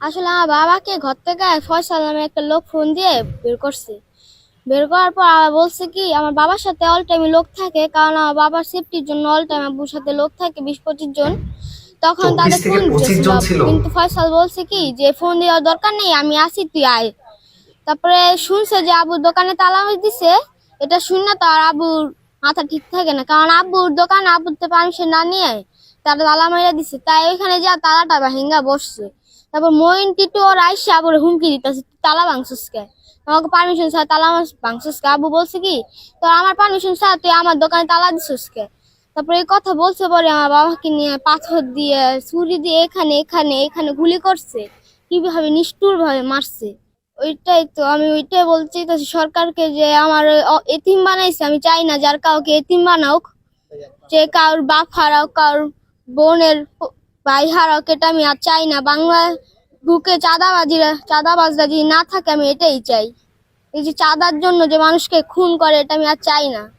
আসলে আমার বাবাকে ঘর থেকে ফয়সাল নামে একটা লোক ফোন দিয়ে বের করছে। বের করার পর আবার বলছে কি আমার বাবার সাথে অল টাইমে লোক থাকে কারণ আমার বাবার সেফটির জন্য অল টাইম আব্বুর সাথে লোক থাকে বিশ পঁচিশ জন। তখন তাদের ফোন 25 জন ছিল? কিন্তু ফয়সাল বলছে কি যে ফোন দেওয়ার দরকার নেই আমি আসি তুই আয়। তারপরে শুনছে যে আবুর দোকানে তালা দিছে এটা শুন না তো আর আবুর মাথা ঠিক থাকে না। কারণ আব্বুর দোকানে আব্বুর তো পারমিশন না নিয়ে তারা তালা মাইরা দিছে, তাই ওইখানে যা তালাটা ভাঙ্গা বসছে। তারপর মইন টিটু ওর আইসা আবুর হুমকি দিতেছে তালা ভাঙছিস কে? আমাকে পারমিশন ছাড়া তালা ভাঙছিস কে? আবু বলছে কি? তো আমার পারমিশন ছাড়া তুই আমার দোকানে তালা দিছিস কে? তারপরে এই কথা বলছে পরে আমার বাবাকে নিয়ে পাথর দিয়ে, ছুরি দিয়ে এখানে এখানে এখানে গুলি করছে। কীভাবে নিষ্ঠুর ভাবে মারছে। ওইটাই তো, আমি ওইটাই বলছি তো সরকারকে যে আমার এতিম বানাইছে, আমি চাই না যার কাউকে এতিম বানাওক যে কারোর বাপ হারাও কারোর বোনের প- ভাই হারাওক এটা আমি আর চাই না। বাংলা বুকে চাঁদাবাজিরা চাঁদাবাজরা যদি না থাকে আমি এটাই চাই। এই যে চাঁদার জন্য যে মানুষকে খুন করে এটা আমি আর চাই না।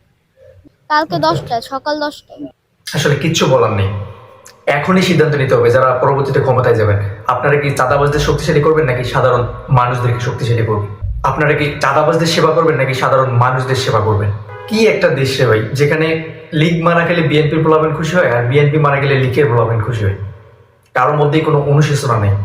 কালকে দশটায়, সকাল দশটায়। আসলে কিচ্ছু বলার নেই। এখনই সিদ্ধান্ত নিতে হবে যারা পরবর্তীতে ক্ষমতায় যাবেন। আপনারা কি চাঁদাবাজদের শক্তিশালী করবেন নাকি সাধারণ মানুষদেরকে শক্তিশালী করবেন? আপনারা কি চাঁদাবাজদের সেবা করবেন নাকি সাধারণ মানুষদের সেবা করবেন? কি একটা দেশ ভাই যেখানে লীগ মারা গেলে বিএনপির প্রলাপেন খুশি হয় আর বিএনপি মারা গেলে লিগের প্রলাপেন খুশি হয়। কারোর মধ্যেই কোনো অনুশোচনা নেই।